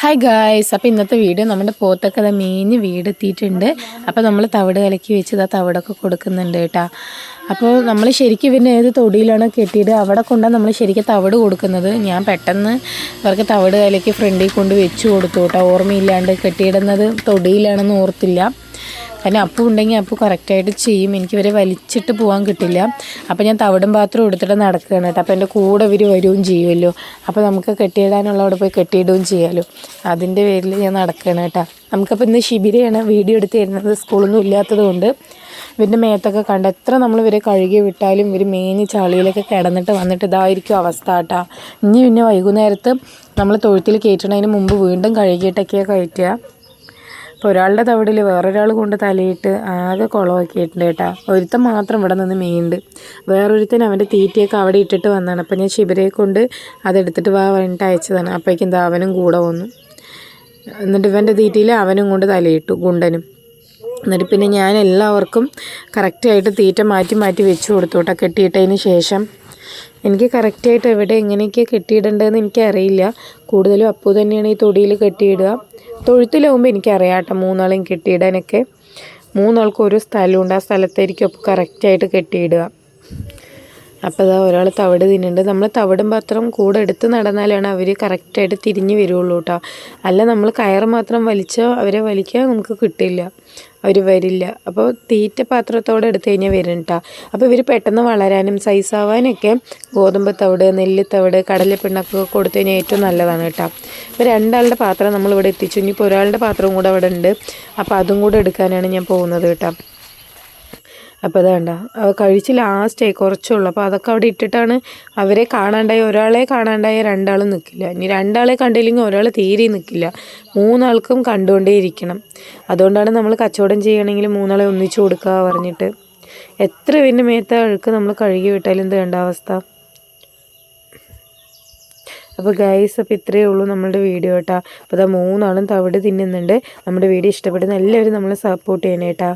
Hi guys അപ്പോൾ ഇന്നത്തെ video നമ്മുടെ പോത്തൊക്കെ അത് മീഞ്ഞ് വീടെത്തിയിട്ടുണ്ട്. അപ്പോൾ നമ്മൾ തവിട് കലക്കി വെച്ച് ആ തവിടൊക്കെ കൊടുക്കുന്നുണ്ട് കേട്ടോ. അപ്പോൾ നമ്മൾ ശരിക്കും പിന്നെ ഏത് തൊടിയിലാണ് കെട്ടിയിട്ട് അവിടെ കൊണ്ടാണ് നമ്മൾ ശരിക്കും തവിട് കൊടുക്കുന്നത്. ഞാൻ പെട്ടെന്ന് അവർക്ക് തവിട് കലക്കി ഫ്രണ്ടിൽ കൊണ്ട് വെച്ച് കൊടുത്തു കേട്ടോ. ഓർമ്മയില്ലാണ്ട് കെട്ടിയിടുന്നത് തൊടിയിലാണെന്ന് ഓർത്തില്ല. കാരണം അപ്പു ഉണ്ടെങ്കിൽ അപ്പു കറക്റ്റായിട്ട് ചെയ്യും. എനിക്ക് ഇവരെ വലിച്ചിട്ട് പോകാൻ കിട്ടില്ല. അപ്പോൾ ഞാൻ തവിടും പാത്രം എടുത്തിട്ട് നടക്കുകയാണ് കേട്ടോ. അപ്പോൾ എന്റെ കൂടെ ഇവർ വരികയും ചെയ്യുമല്ലോ അപ്പോൾ നമുക്ക് കെട്ടിയിടാനുള്ള അവിടെ പോയി കെട്ടിയിടുകയും ചെയ്യാമല്ലോ അതിന്റെ പേരിൽ ഞാൻ നടക്കുകയാണ് കേട്ടോ. നമുക്കപ്പോൾ ഇന്ന് ശിബിരയാണ്. വീഡിയോ എടുത്ത് തരുന്നത് സ്കൂളൊന്നും ഇല്ലാത്തത് കൊണ്ട്. ഇവരുടെ മേത്തൊക്കെ കണ്ട് എത്ര നമ്മൾ ഇവരെ കഴുകി വിട്ടാലും ഇവർ മേഞ്ഞ് ചളിയിലൊക്കെ കിടന്നിട്ട് വന്നിട്ട് ഇതായിരിക്കും അവസ്ഥ കേട്ടോ. ഇനി പിന്നെ വൈകുന്നേരത്ത് നമ്മൾ തൊഴുത്തിൽ കയറ്റണതിന് മുമ്പ് വീണ്ടും കഴുകിയിട്ടൊക്കെയാണ് കയറ്റുക. അപ്പോൾ ഒരാളുടെ തവിടിൽ വേറൊരാൾ കൊണ്ട് തലയിട്ട് ആകെ കുളമാക്കിയിട്ടുണ്ട് കേട്ടോ. ഒരുത്തൻ മാത്രം ഇവിടെ നിന്ന് മീണ്ട്. വേറൊരുത്തൻ അവന്റെ തീറ്റയൊക്കെ അവിടെ ഇട്ടിട്ട് വന്നതാണ് അപ്പോൾ ഞാൻ ശിബിരയെ കൊണ്ട് അതെടുത്തിട്ട് വാ വേണ്ടിട്ട് അയച്ചതാണ്. അപ്പോഴേക്കും എന്താ അവനും കൂടെ വന്നു. എന്നിട്ട് ഇവന്റെ തീറ്റയിൽ അവനും കൊണ്ട് തലയിട്ടു ഗുണ്ടനും. എന്നിട്ട് പിന്നെ ഞാൻ എല്ലാവർക്കും കറക്റ്റായിട്ട് തീറ്റ മാറ്റി മാറ്റി വെച്ച് കൊടുത്തു കേട്ടോ. കെട്ടിയിട്ടതിന് ശേഷം എനിക്ക് കറക്റ്റായിട്ട് എവിടെ എങ്ങനെയൊക്കെ കെട്ടിയിടേണ്ടതെന്ന് എനിക്കറിയില്ല. കൂടുതലും അപ്പു തന്നെയാണ് ഈ തൊടിയിൽ കെട്ടിയിടുക. തൊഴുത്തിലാവുമ്പോൾ എനിക്കറിയാം കേട്ടോ മൂന്നാളെയും കെട്ടിയിടാനൊക്കെ. മൂന്നാൾക്കും ഒരു സ്ഥലമുണ്ട്. ആ സ്ഥലത്തായിരിക്കും അപ്പോൾ കറക്റ്റായിട്ട് കെട്ടിയിടുക. അപ്പോൾ അതാ ഒരാൾ തവിട് തിന്നുന്നുണ്ട് നമ്മൾ തവിടും പാത്രം കൂടെ എടുത്ത് നടന്നാലാണ് അവർ കറക്റ്റായിട്ട് തിരിഞ്ഞ് വരുള്ളൂ കേട്ടോ അല്ല നമ്മൾ കയർ മാത്രം വലിച്ചോ അവരെ വലിക്കാൻ നമുക്ക് കിട്ടില്ല. അവർ വരില്ല. അപ്പോൾ തീറ്റ പാത്രത്തോടെ എടുത്തു കഴിഞ്ഞാൽ വരും കേട്ടോ അപ്പോൾ ഇവർ പെട്ടെന്ന് വളരാനും സൈസാവാനൊക്കെ ഗോതമ്പ് തവിട് നെല്ല് തവിട് കടലപ്പിണ്ണൊക്കെ കൊടുത്തു കഴിഞ്ഞാൽ ഏറ്റവും നല്ലതാണ് കേട്ടോ ഇപ്പോൾ രണ്ടാളുടെ പാത്രം നമ്മളിവിടെ എത്തിച്ചു. ഇനിയിപ്പോൾ ഒരാളുടെ പാത്രവും കൂടെ അവിടെ ഉണ്ട് അപ്പോൾ അതും കൂടെ എടുക്കാനാണ് ഞാൻ പോകുന്നത് കേട്ടോ അപ്പോൾ അതേണ്ട കഴിച്ച് ലാസ്റ്റായി കുറച്ചുള്ളൂ. അപ്പോൾ അതൊക്കെ അവിടെ ഇട്ടിട്ടാണ് അവരെ കാണാണ്ടായി ഒരാളെ കാണാണ്ടായ രണ്ടാളും നിൽക്കില്ല ഇനി രണ്ടാളെ കണ്ടില്ലെങ്കിൽ ഒരാൾ തീരെ നിൽക്കില്ല മൂന്നാൾക്കും കണ്ടുകൊണ്ടേ ഇരിക്കണം. അതുകൊണ്ടാണ് നമ്മൾ കച്ചവടം ചെയ്യണമെങ്കിൽ മൂന്നാളെ ഒന്നിച്ചു കൊടുക്കുക പറഞ്ഞിട്ട്. എത്ര പിന്നെ മേത്ത അഴുക്ക് നമ്മൾ കഴുകി വിട്ടാലും എന്ത് വേണ്ട അവസ്ഥ? അപ്പോൾ ഗൈസ് അപ്പോൾ ഇത്രയേ ഉള്ളൂ നമ്മളുടെ വീഡിയോ കേട്ടോ അപ്പോൾ അതാ മൂന്നാളും തവിട് തിന്നുന്നുണ്ട്. നമ്മുടെ വീഡിയോ ഇഷ്ടപ്പെടുന്ന എല്ലാവരും നമ്മളെ സപ്പോർട്ട് ചെയ്യണേട്ടാ.